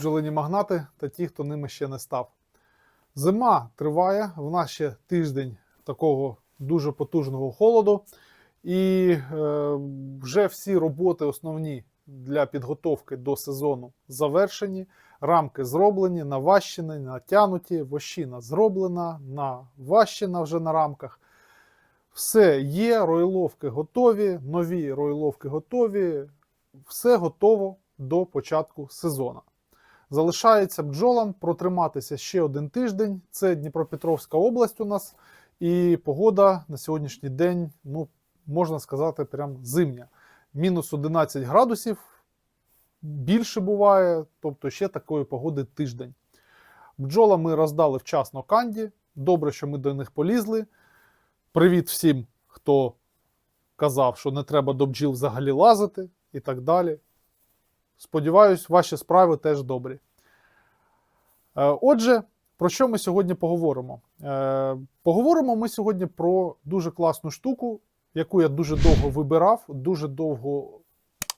Бджолині магнати та ті, хто ними ще не став. Зима триває, в нас ще тиждень такого дуже потужного холоду, і е, вже всі роботи основні для підготовки до сезону завершені. Рамки зроблені, наващені, натянуті, вощина зроблена, наващена вже на рамках. Все є, ройловки готові, нові ройловки готові, все готово до початку сезону. Залишається бджолам протриматися ще один тиждень. Це Дніпропетровська область у нас, і погода на сьогоднішній день, ну, можна сказати, прям зимня. Мінус 11 градусів, більше буває, тобто ще такої погоди тиждень. Бджола ми роздали вчасно канді. Добре, що ми до них полізли. Привіт всім, хто казав, що не треба до бджіл взагалі лазити і так далі. Сподіваюсь, ваші справи теж добрі. Е, Отже, про що ми сьогодні поговоримо? Е, Поговоримо ми сьогодні про дуже класну штуку, яку я дуже довго вибирав, дуже довго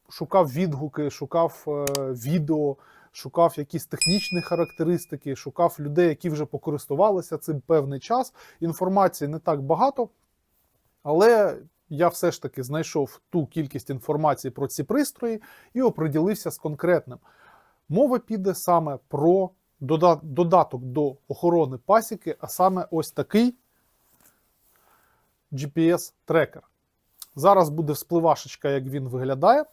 шукав відгуки, шукав е, відео, шукав якісь технічні характеристики, шукав людей, які вже покористувалися цим певний час. Інформації не так багато, але я все ж таки знайшов ту кількість інформації про ці пристрої і оприділився з конкретним. Мова піде саме про додаток до охорони пасіки, а саме ось такий GPS-трекер. Зараз буде вспливашечка, як він виглядає.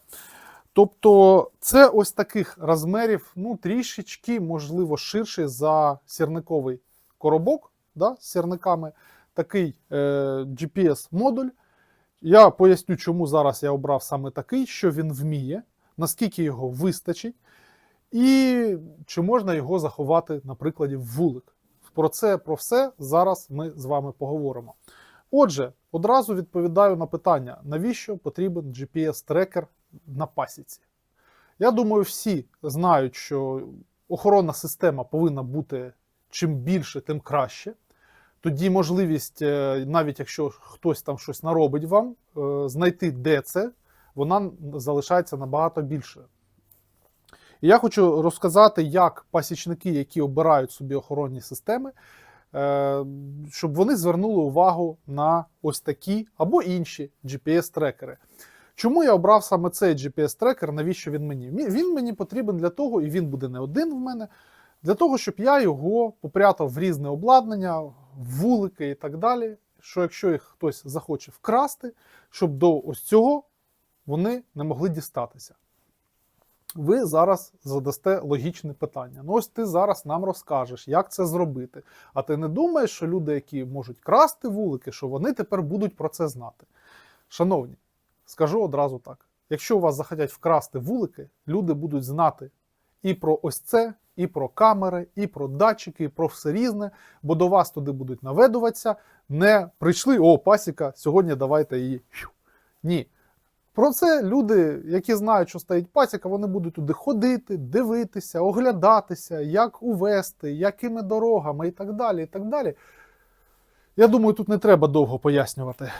Тобто, це ось таких розмірів, ну, трішечки, можливо, ширший за сірниковий коробок да, з сірниками. Такий е, GPS-модуль. Я поясню, чому зараз я обрав саме такий, що він вміє, наскільки його вистачить, і чи можна його заховати, на прикладі, в вулик. Про це, про все зараз ми з вами поговоримо. Отже, одразу відповідаю на питання, навіщо потрібен GPS-трекер на пасіці. Я думаю, всі знають, що охоронна система повинна бути чим більше, тим краще. Тоді можливість, е, навіть якщо хтось там щось наробить вам, е, знайти, де це, вона залишається набагато більше. І я хочу розказати, як пасічники, які обирають собі охоронні системи, е, щоб вони звернули увагу на ось такі або інші GPS-трекери. Чому я обрав саме цей GPS-трекер? Навіщо він мені? Він мені потрібен для того, і він буде не один в мене, для того, щоб я його попрятав в різне обладнання, вулики і так далі. Що якщо їх хтось захоче вкрасти, щоб до ось цього вони не могли дістатися. Ви зараз задасте логічне питання. Ну, ось ти зараз нам розкажеш, як це зробити. А ти не думаєш, що люди, які можуть красти вулики, що вони тепер будуть про це знати. Шановні, скажу одразу так: якщо у вас захотять вкрасти вулики, люди будуть знати і про ось це, і про камери, і про датчики, і про все різне, бо до вас туди будуть наведуватися. Не прийшли, о, пасіка, сьогодні давайте її. Ні. Про це люди, які знають, що стоїть пасіка, вони будуть туди ходити, дивитися, оглядатися, як увести, якими дорогами і так далі. і так далі. Я думаю, тут не треба довго пояснювати.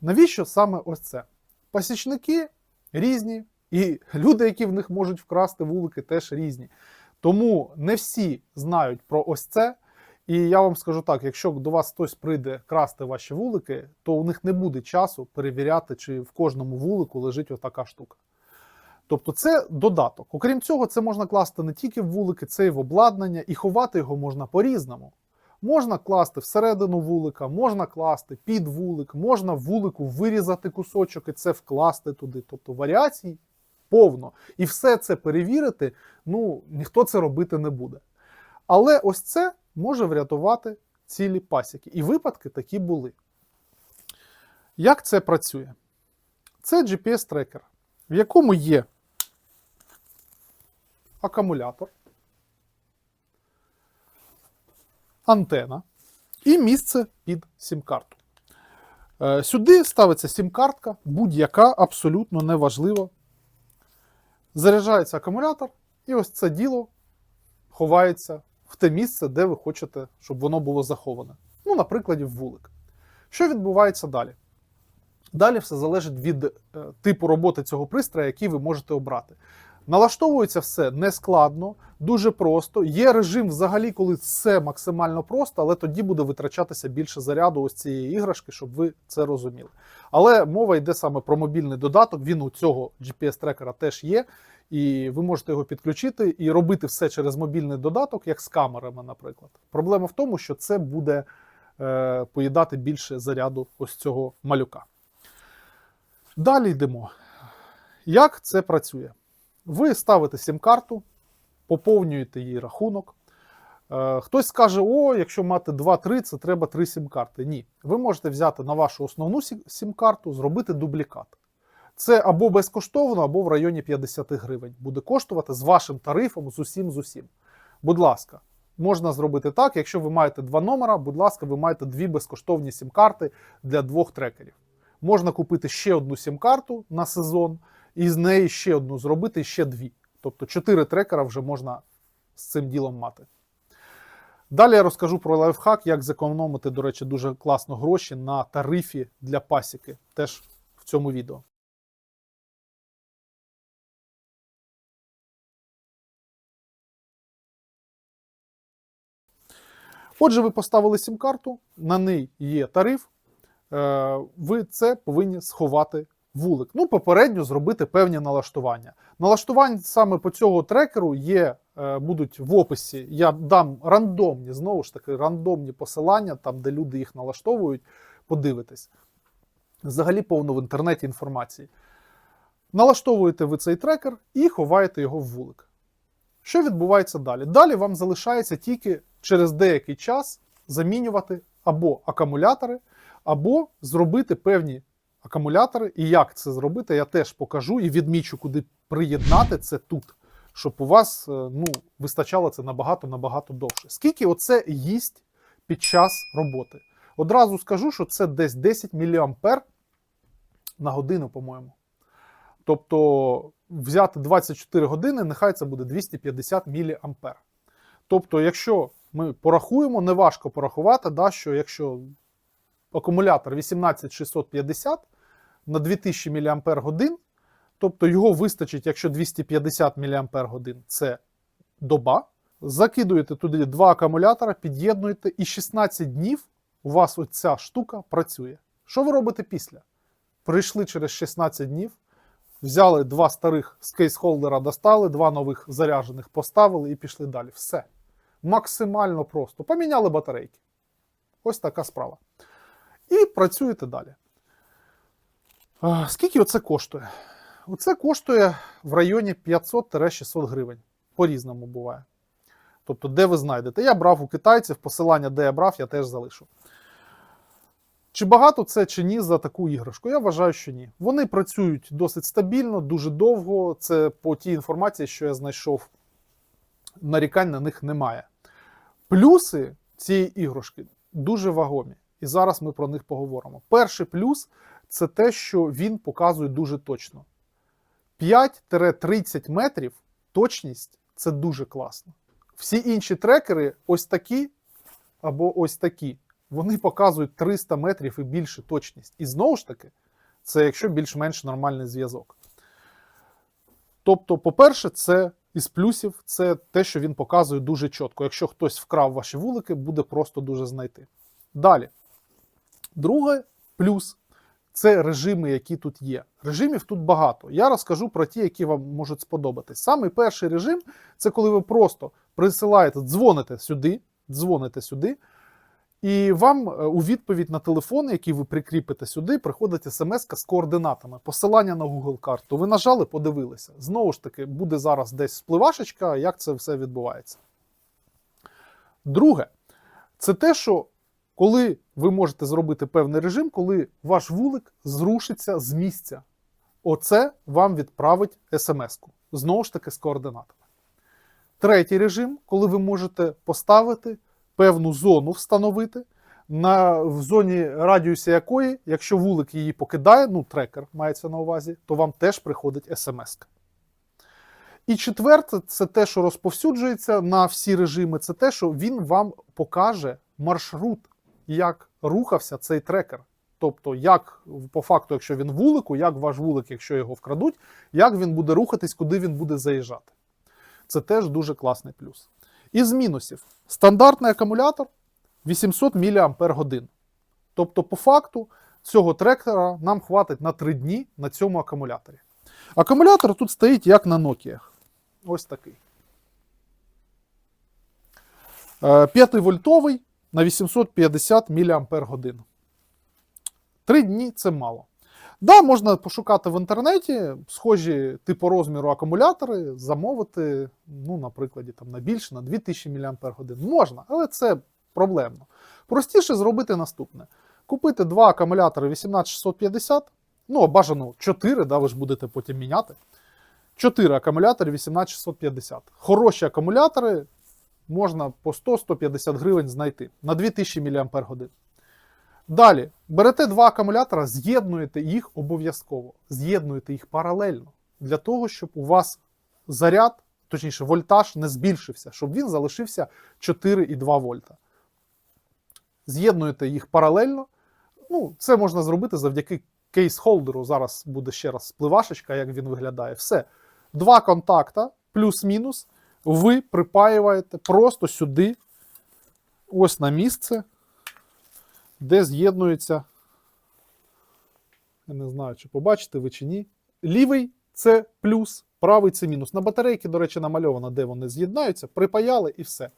Навіщо саме ось це? Пасічники різні, і люди, які в них можуть вкрасти вулики, теж різні. Тому не всі знають про ось це. І я вам скажу так: якщо до вас хтось прийде красти ваші вулики, то у них не буде часу перевіряти, чи в кожному вулику лежить отака штука. Тобто це додаток. Окрім цього, це можна класти не тільки в вулики, це і в обладнання, і ховати його можна по-різному. Можна класти всередину вулика, можна класти під вулик, можна в вулику вирізати кусочок і це вкласти туди. Тобто варіацій повно. І все це перевірити, ну ніхто це робити не буде. Але ось це може врятувати цілі пасіки. І випадки такі були. Як це працює? Це GPS-трекер, в якому є акумулятор, антена і місце під сім-карту. Е, Сюди ставиться сім-картка, будь-яка, абсолютно неважливо. Заряджається акумулятор, і ось це діло ховається в те місце, де ви хочете, щоб воно було заховане. Ну, наприклад, в вулик. Що відбувається далі? Далі все залежить від е, типу роботи цього пристрою, який ви можете обрати. Налаштовується все нескладно, дуже просто. Є режим взагалі, коли все максимально просто, але тоді буде витрачатися більше заряду ось цієї іграшки, щоб ви це розуміли. Але мова йде саме про мобільний додаток. Він у цього GPS-трекера теж є, і ви можете його підключити і робити все через мобільний додаток, як з камерами, наприклад. Проблема в тому, що це буде е, поїдати більше заряду ось цього малюка. Далі йдемо. Як це працює? Ви ставите сім-карту, поповнюєте її рахунок. Е, Хтось скаже, о, якщо мати 2-3, це треба 3 сім-карти. Ні. Ви можете взяти на вашу основну сім-карту, зробити дублікат. Це або безкоштовно, або в районі 50 гривень. Буде коштувати з вашим тарифом, з усім, з усім. Будь ласка, можна зробити так. Якщо ви маєте два номера, будь ласка, ви маєте дві безкоштовні сім-карти для двох трекерів. Можна купити ще одну сім-карту на сезон, і з неї ще одну зробити, ще дві. Тобто чотири трекера вже можна з цим ділом мати. Далі я розкажу про лайфхак, як зекономити, до речі, дуже класно гроші на тарифі для пасіки. Теж в цьому відео. Отже, ви поставили сім-карту, на неї є тариф. Е, Ви це повинні сховати вулик. Ну, попередньо зробити певні налаштування. Налаштувань саме по цього трекеру є, е, будуть в описі. Я дам рандомні, знову ж таки, рандомні посилання, там, де люди їх налаштовують, подивитись. Взагалі повно в інтернеті інформації. Налаштовуєте ви цей трекер і ховаєте його в вулик. Що відбувається далі? Далі вам залишається тільки через деякий час замінювати або акумулятори, або зробити певні акумулятори. І як це зробити, я теж покажу і відмічу, куди приєднати це тут, щоб у вас е, ну, вистачало це набагато-набагато довше. Скільки оце їсть під час роботи? Одразу скажу, що це десь 10 мА на годину, по-моєму. Тобто взяти 24 години, нехай це буде 250 мА. Тобто, якщо ми порахуємо, неважко порахувати, да, що якщо акумулятор 18650 на 2000 мАч, тобто його вистачить, якщо 250 мАч це доба, закидуєте туди два акумулятора, під'єднуєте, і 16 днів у вас оця штука працює. Що ви робите після? Прийшли через 16 днів, взяли два старих з кейс-холдера, достали, два нових заряджених поставили і пішли далі. Все. Максимально просто. Поміняли батарейки. Ось така справа. І працюєте далі. Скільки оце коштує? Оце коштує в районі 500-600 гривень. По-різному буває. Тобто, де ви знайдете? Я брав у китайців, посилання, де я брав, я теж залишу. Чи багато це чи ні за таку іграшку? Я вважаю, що ні. Вони працюють досить стабільно, дуже довго. Це по тій інформації, що я знайшов, нарікань на них немає. Плюси цієї іграшки дуже вагомі. І зараз ми про них поговоримо. Перший плюс це те, що він показує дуже точно. 5-30 метрів точність це дуже класно. Всі інші трекери, ось такі або ось такі, вони показують 300 метрів і більше точність. І знову ж таки, це якщо більш-менш нормальний зв'язок. Тобто, по-перше, це із плюсів це те, що він показує дуже чітко. Якщо хтось вкрав ваші вулики, буде просто дуже знайти. Далі. Друге плюс це режими, які тут є. Режимів тут багато. Я розкажу про ті, які вам можуть сподобатись. Самий перший режим це коли ви просто присилаєте, дзвоните сюди, дзвоните сюди, і вам е, у відповідь на телефон, який ви прикріпите сюди, приходить смс з координатами, посилання на Google карту. Ви нажали, подивилися. Знову ж таки, буде зараз десь спливашечка, як це все відбувається. Друге, це те, що коли ви можете зробити певний режим, коли ваш вулик зрушиться з місця. Оце вам відправить смс-ку. Знову ж таки, з координатами. Третій режим, коли ви можете поставити певну зону встановити, на, в зоні радіусі якої, якщо вулик її покидає, ну трекер мається на увазі, то вам теж приходить смс. І четверте, це те, що розповсюджується на всі режими, це те, що він вам покаже маршрут, як рухався цей трекер. Тобто, як по факту, якщо він вулику, як ваш вулик, якщо його вкрадуть, як він буде рухатись, куди він буде заїжджати. Це теж дуже класний плюс. Із мінусів: стандартний акумулятор 800 мАч. Тобто, по факту, цього тректора нам хватить на 3 дні на цьому акумуляторі. Акумулятор тут стоїть як на Nokia. Ось такий. 5-вольтовий на 850 мАч. Три дні це мало. Да, можна пошукати в інтернеті схожі типу розміру акумулятори, замовити, ну, наприклад, там, на більше, на 2000 мАч. Можна, але це проблемно. Простіше зробити наступне: купити два акумулятори 18650, ну, бажано 4, да, ви ж будете потім міняти. 4 акумулятори 18650. Хороші акумулятори можна по 100-150 гривень знайти на 2000 мАч. Далі, берете два акумулятора, з'єднуєте їх обов'язково, з'єднуєте їх паралельно для того, щоб у вас заряд, точніше, вольтаж не збільшився, щоб він залишився 4,2 вольта. З'єднуєте їх паралельно. Ну, Це можна зробити завдяки кейс-холдеру. Зараз буде ще раз спливашечка, як він виглядає. Все. Два контакта, плюс-мінус, ви припаюєте просто сюди, ось на місце де з'єднується. Я не знаю, чи побачите ви чи ні. Лівий це плюс, правий це мінус. На батарейки, до речі, намальовано, де вони з'єднаються, припаяли і все.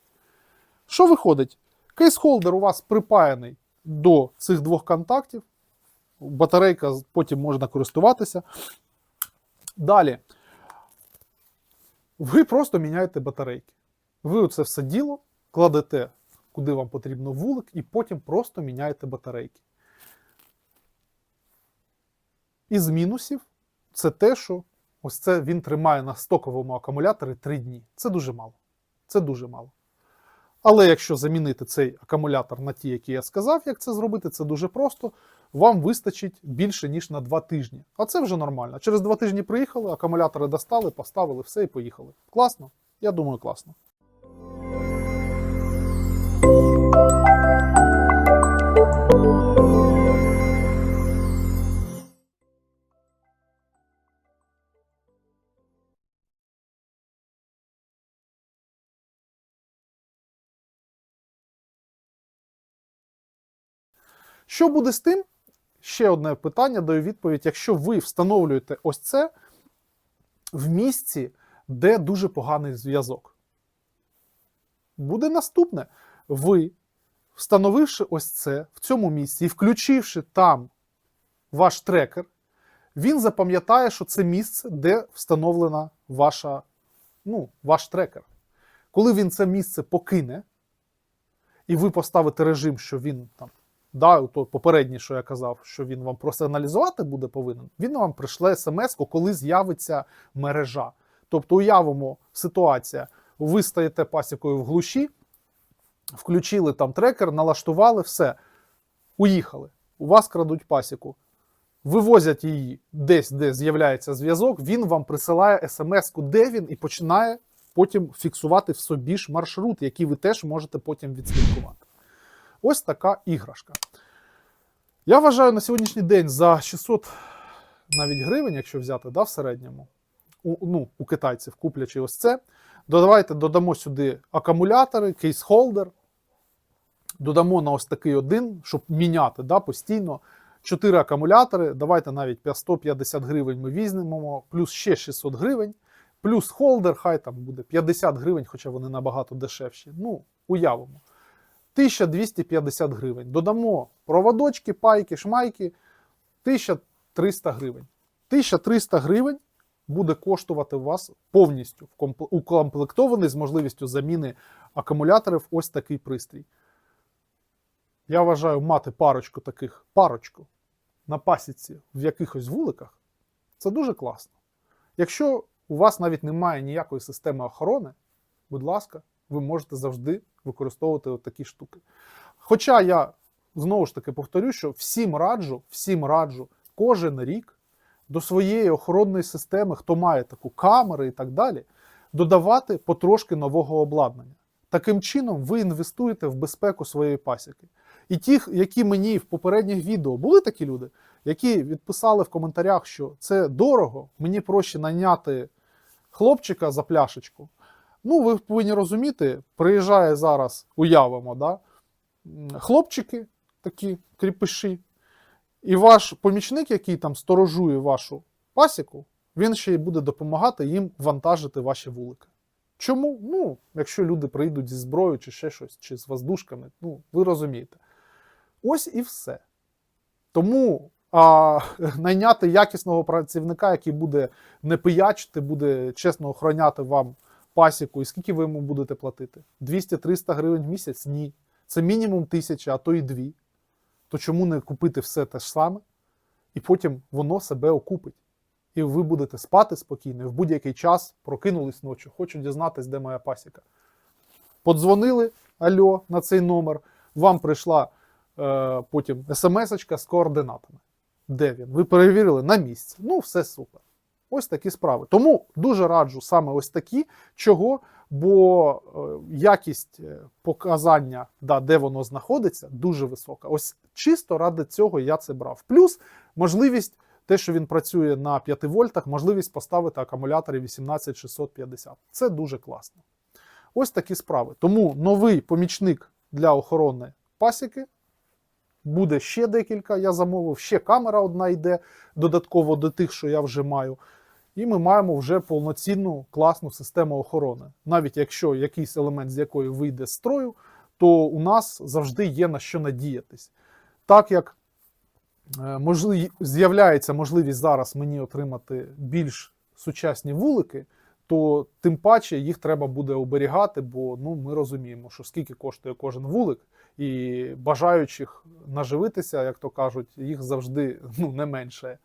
Що виходить? Кейс-холдер у вас припаяний до цих двох контактів. Батарейка потім можна користуватися. Далі. Ви просто міняєте батарейки. Ви оце все діло кладете куди вам потрібно вулик, і потім просто міняєте батарейки. Із мінусів це те, що ось це він тримає на стоковому акумуляторі 3 дні. Це дуже мало. Це дуже мало. Але якщо замінити цей акумулятор на ті, які я сказав, як це зробити, це дуже просто. Вам вистачить більше, ніж на 2 тижні. А це вже нормально. Через 2 тижні приїхали, акумулятори достали, поставили все і поїхали. Класно? Я думаю, класно. Що буде з тим? Ще одне питання даю відповідь. Якщо ви встановлюєте ось це в місці, де дуже поганий зв'язок. Буде наступне. Ви, встановивши ось це в цьому місці і включивши там ваш трекер, він запам'ятає, що це місце, де встановлена ваша, ну, ваш трекер. Коли він це місце покине, і ви поставите режим, що він там да, то попереднє, що я казав, що він вам просто аналізувати буде повинен, він вам прийшле смс, коли з'явиться мережа. Тобто, уявимо ситуація, ви стаєте пасікою в глуші, включили там трекер, налаштували, все, уїхали. У вас крадуть пасіку. Вивозять її десь, де з'являється зв'язок, він вам присилає смс-ку, де він, і починає потім фіксувати в собі ж маршрут, який ви теж можете потім відслідкувати. Ось така іграшка. Я вважаю на сьогоднішній день за 600 навіть гривень, якщо взяти да, в середньому, у, ну, у китайців, куплячи ось це. Давайте додамо сюди акумулятори, кейс-холдер. Додамо на ось такий один, щоб міняти да, постійно. 4 акумулятори. Давайте навіть 150 гривень ми візьмемо, плюс ще 600 гривень, плюс холдер, хай там буде 50 гривень, хоча вони набагато дешевші. Ну, уявимо. 1250 гривень. Додамо проводочки, пайки, шмайки 1300 гривень. 1300 гривень буде коштувати вас повністю укомплектований з можливістю заміни акумуляторів ось такий пристрій. Я вважаю, мати парочку таких парочку на пасіці в якихось вуликах це дуже класно. Якщо у вас навіть немає ніякої системи охорони, будь ласка, ви можете завжди використовувати такі штуки. Хоча я знову ж таки повторю, що всім раджу, всім раджу кожен рік до своєї охоронної системи, хто має таку камеру і так далі, додавати потрошки нового обладнання. Таким чином, ви інвестуєте в безпеку своєї пасіки. І ті, які мені в попередніх відео були такі люди, які відписали в коментарях, що це дорого, мені проще наняти хлопчика за пляшечку. Ну, ви повинні розуміти, приїжджає зараз, уявимо, да, хлопчики, такі кріпиші, і ваш помічник, який там сторожує вашу пасіку, він ще й буде допомагати їм вантажити ваші вулики. Чому? Ну, якщо люди прийдуть зі зброєю чи ще щось, чи з воздушками, ну, ви розумієте. Ось і все. Тому а, найняти якісного працівника, який буде не пиячити, буде чесно охороняти вам пасіку, і скільки ви йому будете платити? 200-300 гривень в місяць? Ні. Це мінімум тисяча, а то і дві. То чому не купити все те ж саме, і потім воно себе окупить. І ви будете спати спокійно, в будь-який час прокинулись ночі, хочу дізнатись, де моя пасіка. Подзвонили альо на цей номер, вам прийшла е, потім смс-очка з координатами. Де він? Ви перевірили на місці. Ну, все супер. Ось такі справи. Тому дуже раджу саме ось такі. Чого? Бо е, якість е, показання, да, де воно знаходиться, дуже висока. Ось чисто ради цього я це брав. Плюс можливість, те, що він працює на 5 вольтах, можливість поставити акумулятори 18650. Це дуже класно. Ось такі справи. Тому новий помічник для охорони пасіки. Буде ще декілька, я замовив, ще камера одна йде додатково до тих, що я вже маю. І ми маємо вже повноцінну класну систему охорони. Навіть якщо якийсь елемент з якої вийде з строю, то у нас завжди є на що надіятись. Так як е, з'являється можливість зараз мені отримати більш сучасні вулики, то тим паче їх треба буде оберігати, бо ну, ми розуміємо, що скільки коштує кожен вулик, і бажаючих наживитися, як то кажуть, їх завжди ну, не менше.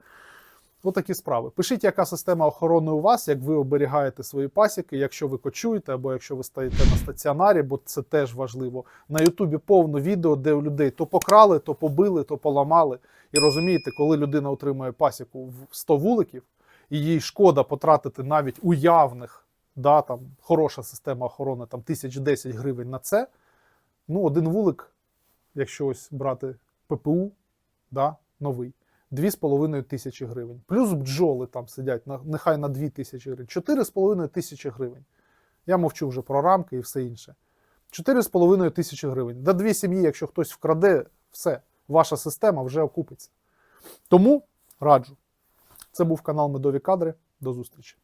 Отакі справи. Пишіть, яка система охорони у вас, як ви оберігаєте свої пасіки, якщо ви кочуєте, або якщо ви стоїте на стаціонарі, бо це теж важливо. На Ютубі повно відео, де у людей то покрали, то побили, то поламали. І розумієте, коли людина отримує пасіку в 100 вуликів, і їй шкода потратити навіть уявних, да, там, хороша система охорони, там 1010 гривень на це. Ну, один вулик, якщо ось брати ППУ, да, новий. 2,5 тисячі гривень. Плюс бджоли там сидять, нехай на 2 тисячі гривень. 4,5 тисячі гривень. Я мовчу вже про рамки і все інше. 4,5 тисячі гривень. Да дві сім'ї, якщо хтось вкраде, все, ваша система вже окупиться. Тому раджу. Це був канал Медові Кадри. До зустрічі.